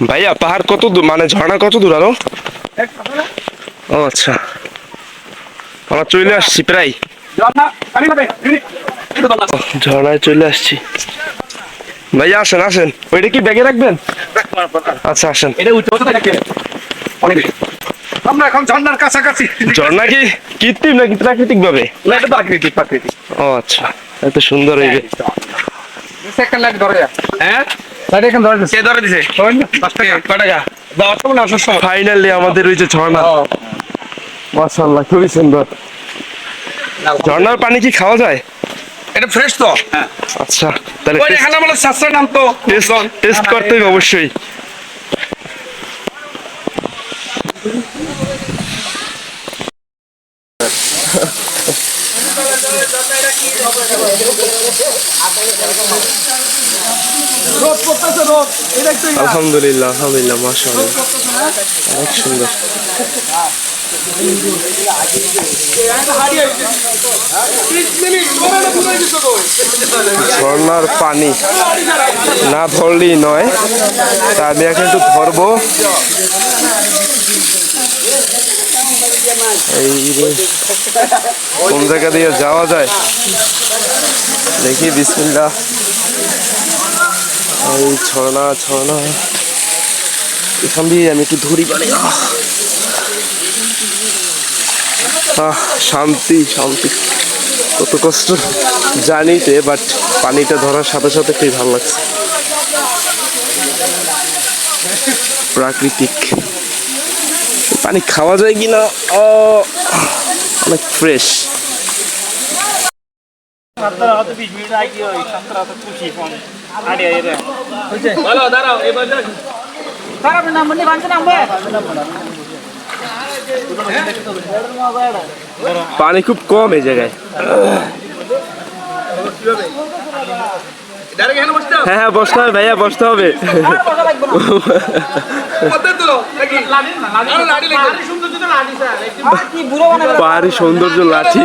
ভাইয়া পাহাড় কত দূর মানে ঝর্ণা কত দূর আরও ও আচ্ছা আমরা চলে আসছি প্রায় ঝর্ণায় চলে আসছি ভাইয়া আসেন আসেন ওইটা কি ব্যাগে রাখবেন আচ্ছা আসেন এটা অনেক আমরা এখন ঝর্ণার কাছাকাছি ঝর্ণা কি কৃত্রিম নাকি প্রাকৃতিক ভাবে প্রাকৃতিক প্রাকৃতিক ও আচ্ছা এত সুন্দর যে সেকেন্ড লাইট ধরে হ্যাঁ কে ফাইনালি আমাদের ওই যে ঝর্ণা। খুবই সুন্দর। ঝর্ণার পানি কি খাওয়া যায়? এটা ফ্রেশ তো। আচ্ছা তাহলে ওই এখানে বলে সাশ্রয় নাম তো। টেস্ট করতে হবে অবশ্যই। রোদ পড়তেছে রোদ। এটা একটু আলহামদুলিল্লাহ আলহামদুলিল্লাহ মাশাআল্লাহ। অনেক সুন্দর। ঝর্ণার পানি। না ধরলেই নয় তা আমি এখন একটু ধরবো। এই কোন জায়গা দিয়ে যাওয়া যায়? দেখি বিসমিল্লা এই ঝর্ণা ঝর্ণা এখান দিয়ে আমি একটু ধরি পারি আহ। শান্তি শান্তি। কত কষ্ট জানিতে বাট পানিটা ধরার সাথে সাথে খুবই ভালো লাগছে। প্রাকৃতিক। পানি খাওয়া যায় কিনা? অনেক ফ্রেশ পানি খুব কম এই জায়গায়। হ্যাঁ হ্যাঁ বসতে হবে ভাইয়া বসতে হবে। পাহাড়ি সৌন্দর্য লাঠি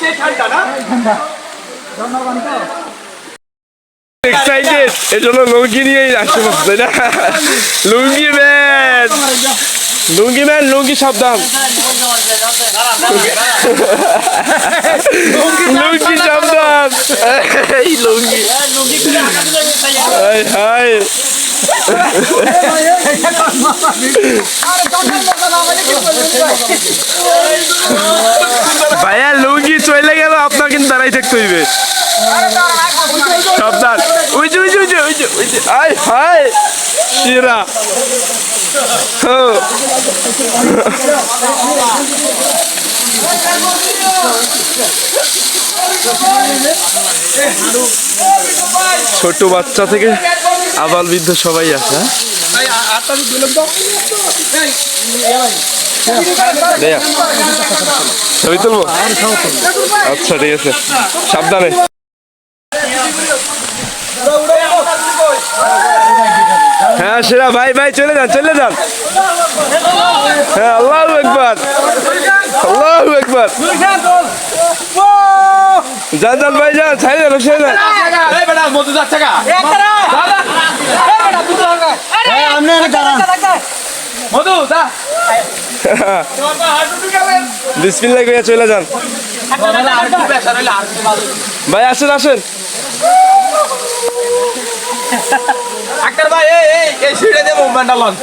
চেয়ে ঠান্ডা এর জন্য লুঙ্গি নিয়েই আসতে পারছে না লুঙ্গি ম্যান লুঙ্গি ম্যান লুঙ্গি সাবধান লুঙ্গি সাবধান এই লুঙ্গি হাই হাই ভাইয়া, লুঙ্গি চলে গেল, আপনার কিন্তু দাঁড়াই থাকতে হইবে। সাবধান। ওই যে ওই যে ওই যে ওই যে ওই যে, আয়, হায়, শিরা। ছোট বাচ্চা থেকে আবাল বৃদ্ধ সবাই আছে আটটা দিলাম তো ছবি তুলবো? আচ্ছা ঠিক আছে। সাবধানে। হ্যাঁ সেরা ভাই ভাই চলে যান চলে যান। হ্যাঁ আল্লাহ একবার আল্লাহ একবার যান যান ভাই যান ছাই যান সে যান এই বেটা মধু যাচ্ছে গা মধু যা বিসমিল্লাহ কইয়া চলে যান ভাই আসেন আসেন আক্তার ভাই এই এই এই সিঁড়ে দে মুভমেন্ট লন